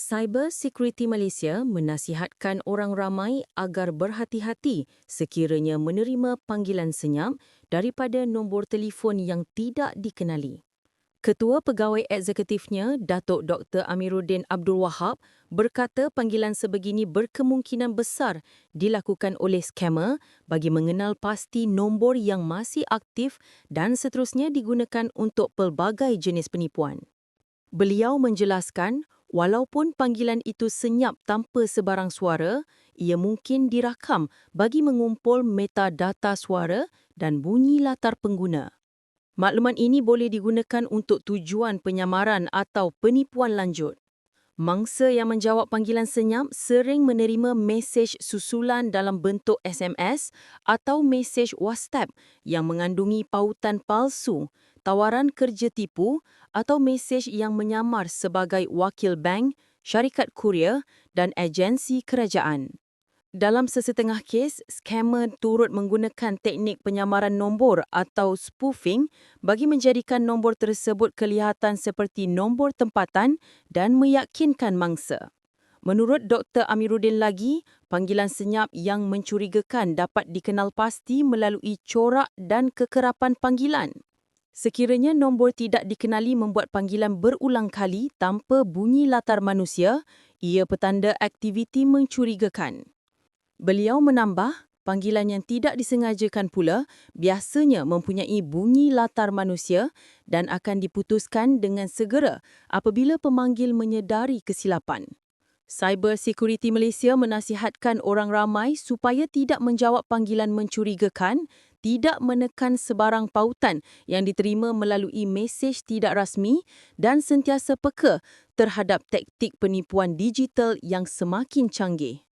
Cyber Security Malaysia menasihatkan orang ramai agar berhati-hati sekiranya menerima panggilan senyap daripada nombor telefon yang tidak dikenali. Ketua Pegawai Eksekutifnya, Datuk Dr. Amiruddin Abdul Wahab, berkata panggilan sebegini berkemungkinan besar dilakukan oleh skamer bagi mengenal pasti nombor yang masih aktif dan seterusnya digunakan untuk pelbagai jenis penipuan. Beliau menjelaskan, walaupun panggilan itu senyap tanpa sebarang suara, ia mungkin dirakam bagi mengumpul metadata suara dan bunyi latar pengguna. Maklumat ini boleh digunakan untuk tujuan penyamaran atau penipuan lanjut. Mangsa yang menjawab panggilan senyap sering menerima mesej susulan dalam bentuk SMS atau mesej WhatsApp yang mengandungi pautan palsu, tawaran kerja tipu atau mesej yang menyamar sebagai wakil bank, syarikat kurier dan agensi kerajaan. Dalam sesetengah kes, skamer turut menggunakan teknik penyamaran nombor atau spoofing bagi menjadikan nombor tersebut kelihatan seperti nombor tempatan dan meyakinkan mangsa. Menurut Dr. Amiruddin lagi, panggilan senyap yang mencurigakan dapat dikenal pasti melalui corak dan kekerapan panggilan. Sekiranya nombor tidak dikenali membuat panggilan berulang kali tanpa bunyi latar manusia, ia petanda aktiviti mencurigakan. Beliau menambah, panggilan yang tidak disengajakan pula biasanya mempunyai bunyi latar manusia dan akan diputuskan dengan segera apabila pemanggil menyedari kesilapan. Cyber Security Malaysia menasihatkan orang ramai supaya tidak menjawab panggilan mencurigakan, tidak menekan sebarang pautan yang diterima melalui mesej tidak rasmi dan sentiasa peka terhadap taktik penipuan digital yang semakin canggih.